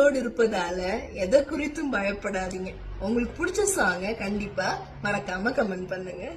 இருப்பதால எதை குறித்தும் பயப்படாதீங்க. உங்களுக்கு பிடிச்ச சாங்க கண்டிப்பா மறக்காம கமெண்ட் பண்ணுங்க.